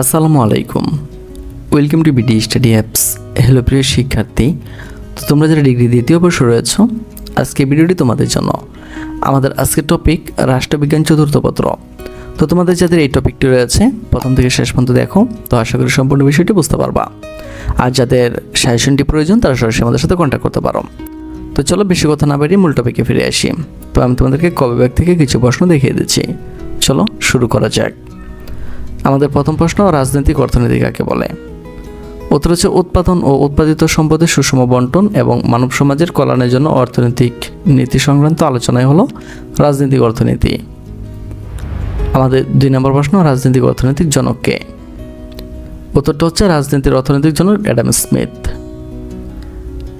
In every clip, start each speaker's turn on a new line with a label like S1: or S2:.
S1: আসসালামু আলাইকুম। Welcome to BD study apps hello প্রিয় শিক্ষার্থী। তো তোমরা যারা ডিগ্রি দ্বিতীয় বর্ষ রয়েছ, আজকে ভিডিওটি তোমাদের জন্য। আমাদের আজকের টপিক রাষ্ট্রবিজ্ঞান চতুর্থ পত্র। তো তোমাদের যাদের এই টপিকটি রয়েছে, প্রথম থেকে শেষ পর্যন্ত দেখো, তো আশা করি সম্পূর্ণ বিষয়টি বুঝতে পারবা। আর যাদের সাজেশনটি প্রয়োজন, তারা সরাসরি আমাদের সাথে কন্ট্যাক্ট করতে পারো। তো চলো বেশি কথা না বেরিয়ে মূল টপিকে ফিরে আসি। তো আমি তোমাদেরকে কবে ব্যাগ থেকে কিছু প্রশ্ন দেখিয়ে দিচ্ছি। চলো শুরু করা যাক। আমাদের প্রথম প্রশ্ন, রাজনৈতিক অর্থনীতি কাকে বলে? উত্তর হচ্ছে উৎপাদন ও উৎপাদিত সম্পদের সুষম বন্টন এবং মানব সমাজের কল্যাণের জন্য অর্থনৈতিক নীতি সংক্রান্ত আলোচনায় হলো রাজনৈতিক অর্থনীতি। আমাদের দুই নম্বর প্রশ্ন, রাজনৈতিক অর্থনৈতিক জনককে উত্তরটা হচ্ছে রাজনীতির অর্থনৈতিক জনক অ্যাডাম স্মিথ।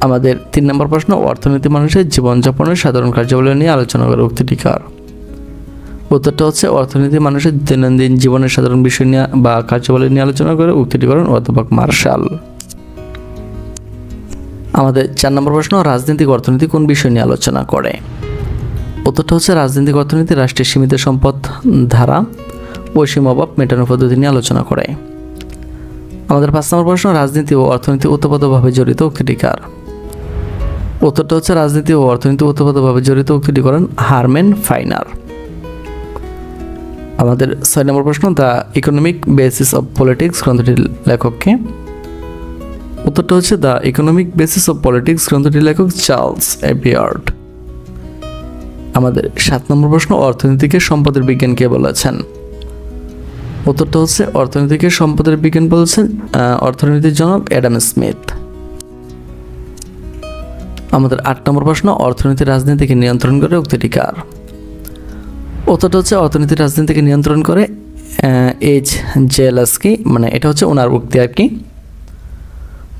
S1: আমাদের তিন নম্বর প্রশ্ন, অর্থনীতি মানুষের জীবনযাপনের সাধারণ কার্যাবলী নিয়ে আলোচনা করে উক্তিটি কার? উত্তরটা হচ্ছে অর্থনীতি মানুষের দৈনন্দিন জীবনের সাধারণ বিষয় নিয়ে বা কার্যাবলী নিয়ে আলোচনা করে উক্তিটি করেন অধ্যাপক মার্শাল। আমাদের চার নম্বর প্রশ্ন, রাজনৈতিক অর্থনীতি কোন বিষয় নিয়ে আলোচনা করে? উত্তরটা হচ্ছে রাজনৈতিক অর্থনীতি, রাষ্ট্রের সীমিত সম্পদ ধারা অসীম অভাব মেটানোর পদ্ধতি নিয়ে আলোচনা করে। আমাদের পাঁচ নম্বর প্রশ্ন, রাজনীতি ও অর্থনীতি ওতপ্রোতভাবে জড়িত উক্তিটি কার? উত্তরটা হচ্ছে রাজনীতি ও অর্থনীতি ওতপ্রোতভাবে জড়িত উক্তিটি করেন হারমেন ফাইনার। আমাদের ছয় নম্বর প্রশ্ন, the economic basis of politics গ্রন্থটির লেখককে। উত্তরটা হচ্ছে, the economic basis of politics গ্রন্থটির লেখক চার্লস এপিয়ার্ড আমাদের সাত নম্বর প্রশ্ন, অর্থনীতিকে সম্পদের বিজ্ঞান কে বলেছেন? উত্তরটা হচ্ছে, অর্থনীতিকে সম্পদের বিজ্ঞান বলেছেন অর্থনীতির জনক অ্যাডাম স্মিথ। আমাদের আট নম্বর প্রশ্ন, অর্থনীতি রাজনীতিকে নিয়ন্ত্রণ করে উক্তিটি কার? উত্তরটা হচ্ছে অর্থনীতি রাজনীতিকে নিয়ন্ত্রণ করে এইচ জেলাসকি মানে এটা হচ্ছে ওনার উক্তি আর কি।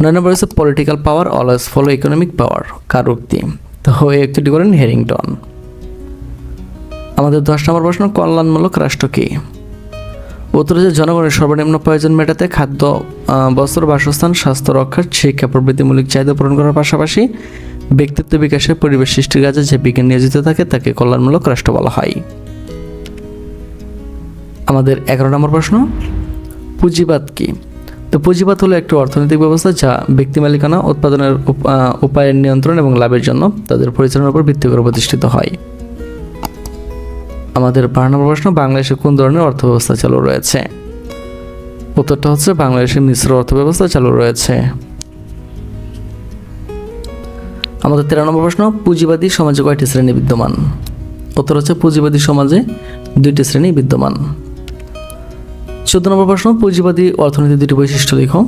S1: নয় নম্বর হচ্ছে political power always follow economic power কার উক্তি? তো এই উক্তিটি করেন হেরিংটন। আমাদের দশ নম্বর প্রশ্ন, কল্যাণমূলক রাষ্ট্র কী? উত্তর হচ্ছে জনগণের সর্বনিম্ন প্রয়োজন মেটাতে খাদ্য বস্ত্র, বাসস্থান, স্বাস্থ্য রক্ষা শিক্ষা প্রবৃত্তিমূলক চাহিদা পূরণ করার পাশাপাশি ব্যক্তিত্ব বিকাশের পরিবেশ সৃষ্টির কাজে যে বিজ্ঞান নিয়োজিত থাকে তাকে কল্যাণমূলক রাষ্ট্র বলা হয়। আমাদের এগারো নম্বর প্রশ্ন, পুঁজিবাদ কি? তো পুঁজিবাদ হলো একটি অর্থনৈতিক ব্যবস্থা যা ব্যক্তি মালিকানা, উৎপাদনের উপ- উপায়ের নিয়ন্ত্রণ এবং লাভের জন্য তাদের পরিচালনার উপর ভিত্তি করে প্রতিষ্ঠিত হয়। আমাদের বারো নম্বর প্রশ্ন, বাংলাদেশে কোন ধরনের অর্থব্যবস্থা চালু রয়েছে? উত্তরটা হচ্ছে বাংলাদেশে মিশ্র অর্থব্যবস্থা চালু রয়েছে। আমাদের তেরো নম্বর প্রশ্ন, পুঁজিবাদী সমাজে কয়টি শ্রেণি বিদ্যমান? উত্তর হচ্ছে পুঁজিবাদী সমাজে দুইটি শ্রেণি বিদ্যমান। চোদ্দ নম্বর প্রশ্ন, পুঁজিবাদী অর্থনীতির দুটি বৈশিষ্ট্য লিখো।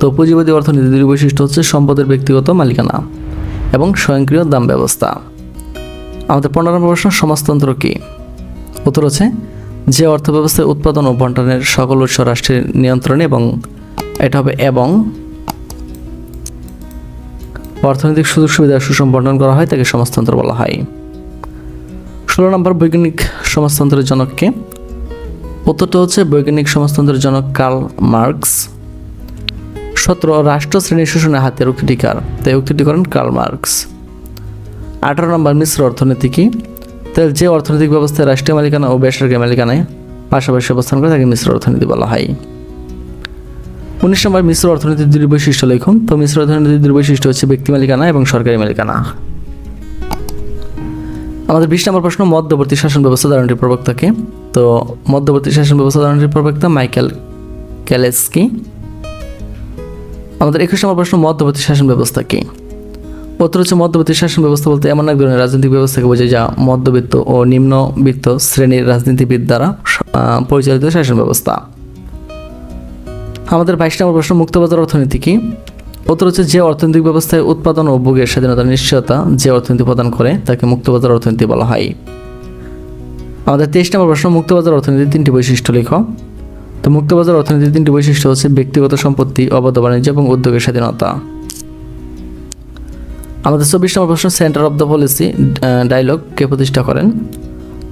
S1: তো পুঁজিবাদী অর্থনীতির দুটি বৈশিষ্ট্য হচ্ছে সম্পদের ব্যক্তিগত মালিকানা এবং স্বয়ংক্রিয় দাম ব্যবস্থা। আমাদের পনেরো নম্বর প্রশ্ন, সমাজতন্ত্র কী? উত্তর হচ্ছে, যে অর্থ ব্যবস্থায় উৎপাদন ও বন্টনের সকল উৎস রাষ্ট্রের নিয়ন্ত্রণে এবং এটা হবে এবং অর্থনৈতিক সুযোগ সুবিধা সুষম করা হয়, তাকে সমাজতন্ত্র বলা হয়। ষোলো নম্বর বৈজ্ঞানিক সমাজতন্ত্রের জনককে উত্তরটা হচ্ছে বৈজ্ঞানিক সমাজতন্ত্রের জনক কার্ল মার্কস। সতেরো রাষ্ট্র শ্রেণি শোষণে হাতের উক্তিটি কার? তাই উক্তিটি করেন কার্ল মার্কস। আঠারো নম্বর, মিশ্র অর্থনীতি কি? তাহলে যে অর্থনৈতিক ব্যবস্থায় রাষ্ট্রীয় মালিকানা ও বেসরকারি মালিকানায় পাশাপাশি অবস্থান করে, তাকে মিশ্র অর্থনীতি বলা হয়। উনিশ নম্বর, মিশ্র অর্থনীতির দুটি বৈশিষ্ট্য লিখুন। তো মিশ্র অর্থনীতির দুটি বৈশিষ্ট্য হচ্ছে ব্যক্তি মালিকানা এবং সরকারি মালিকানা। আমাদের বিশ নম্বর প্রশ্ন, মধ্যবর্তী শাসন ব্যবস্থা ধারণটির প্রবক্তাকে তো মধ্যবর্তী শাসন ব্যবস্থা ধারণটির প্রবক্তা মাইকেল ক্যালেস্কি আমাদের একুশ নম্বর প্রশ্ন, মধ্যবর্তী শাসন ব্যবস্থা কি? উত্তর হচ্ছে মধ্যবর্তী শাসন ব্যবস্থা বলতে এমন এক ধরনের রাজনৈতিক ব্যবস্থাকে বোঝায় যা মধ্যবিত্ত ও নিম্নবিত্ত শ্রেণির রাজনীতিবিদ দ্বারা পরিচালিত শাসন ব্যবস্থা। আমাদের বাইশ নম্বর প্রশ্ন, মুক্তবাজার অর্থনীতি কি? উত্তর হচ্ছে যে অর্থনৈতিক ব্যবস্থায় উৎপাদন ও ভোগের স্বাধীনতার নিশ্চয়তা যে অর্থনীতি প্রদান করে, তাকে মুক্তবাজার অর্থনীতি বলা হয়। আমাদের তেইশ নম্বর প্রশ্ন, মুক্তবাজার অর্থনীতির তিনটি বৈশিষ্ট্য লেখো। তো মুক্তবাজার অর্থনীতির তিনটি বৈশিষ্ট্য হচ্ছে ব্যক্তিগত সম্পত্তি, অবাধ বাণিজ্য এবং উদ্যোগের স্বাধীনতা। আমাদের চব্বিশ নম্বর প্রশ্ন centre of the policy dialogue কে প্রতিষ্ঠা করেন?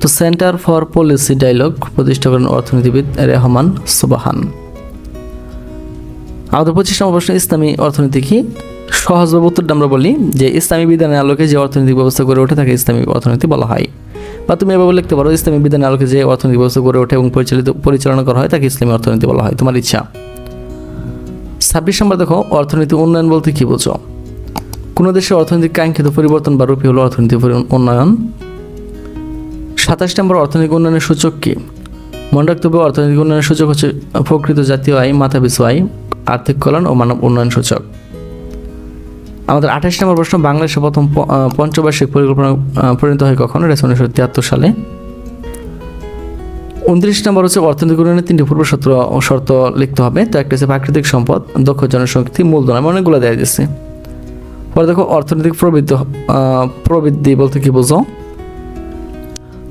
S1: তো সেন্টার ফর পলিসি ডায়লগ প্রতিষ্ঠা করেন অর্থনীতিবিদ রেহমান সুবাহান। আমাদের পঁচিশ নম্বর প্রশ্ন, ইসলামী অর্থনীতি কি? সহজভাবে উত্তরটা আমরা বলি যে, ইসলামী বিধানের আলোকে যে অর্থনৈতিক ব্যবস্থা গড়ে ওঠে, তাকে ইসলামী অর্থনীতি বলা হয়। বা তুমি এভাবে লিখতে পারো, ইসলামী বিধানের আলোকে যে অর্থনৈতিক ব্যবস্থা গড়ে ওঠে এবং পরিচালিত, পরিচালনা করা হয়, তাকে ইসলামী অর্থনীতি বলা হয়। তোমার ইচ্ছা। ছাব্বিশ নম্বর দেখো, অর্থনীতি উন্নয়ন বলতে কী বোঝো? কোনো দেশের অর্থনৈতিক কাঙ্ক্ষিত পরিবর্তন বা রূপী হলো অর্থনৈতিক পরি- উন্নয়ন? সাতাশ নম্বর, অর্থনৈতিক উন্নয়নের সূচক কী? মনে রাখতে হবে, অর্থনৈতিক উন্নয়নের সূচক হচ্ছে প্রকৃত জাতীয় আয়, মাথাপিছু আয়, আর্থিক কল্যাণ ও মানব উন্নয়ন সূচক। আমাদের আঠাশ নম্বর প্রশ্ন বাংলাদেশে প্রথম পঞ্চবার্ষিক পরিকল্পনা পরিণত হয় কখন? এটা উনিশশো তিয়াত্তর সালে। উনত্রিশ নম্বর হচ্ছে অর্থনৈতিক উন্নয়নের তিনটি পূর্ব শর্ত শর্ত লিখতে হবে। তো একটা হচ্ছে প্রাকৃতিক সম্পদ, দক্ষ জনশক্তি, মূলধন, আমি অনেকগুলো দেওয়া দিয়েছি। পরে দেখো, অর্থনৈতিক প্রবৃদ্ধি প্রবৃদ্ধি বলতে কি বোঝো?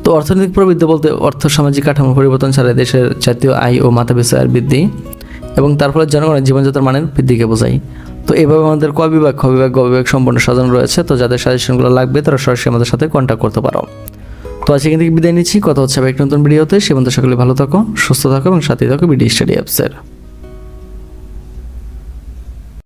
S1: তো অর্থনৈতিক প্রবৃদ্ধি বলতে অর্থ, সামাজিক কাঠামো, পরিবর্তন ছাড়া দেশের জাতীয় আয় ও মাথাপিছু আয়ের বৃদ্ধি এবং তার ফলে জনগণের জীবনযাত্রার মানের বৃদ্ধিকে বোঝায়। তো এভাবে আমাদের ক বিভাগ খ বিভাগ গ বিভাগ সম্পূর্ণ সাজানো রয়েছে। তো যাদের সাজেশনগুলো লাগবে, তারা সরাসরি আমাদের সাথে কন্ট্যাক্ট করতে পারো। তো আজকে এখান থেকে বিদায় নিচ্ছি। কথা হচ্ছে একটা নতুন ভিডিওতে সে সকলে ভালো থাকো, সুস্থ থাকো এবং সাথে থাকো বিডি স্টাডি অ্যাপসের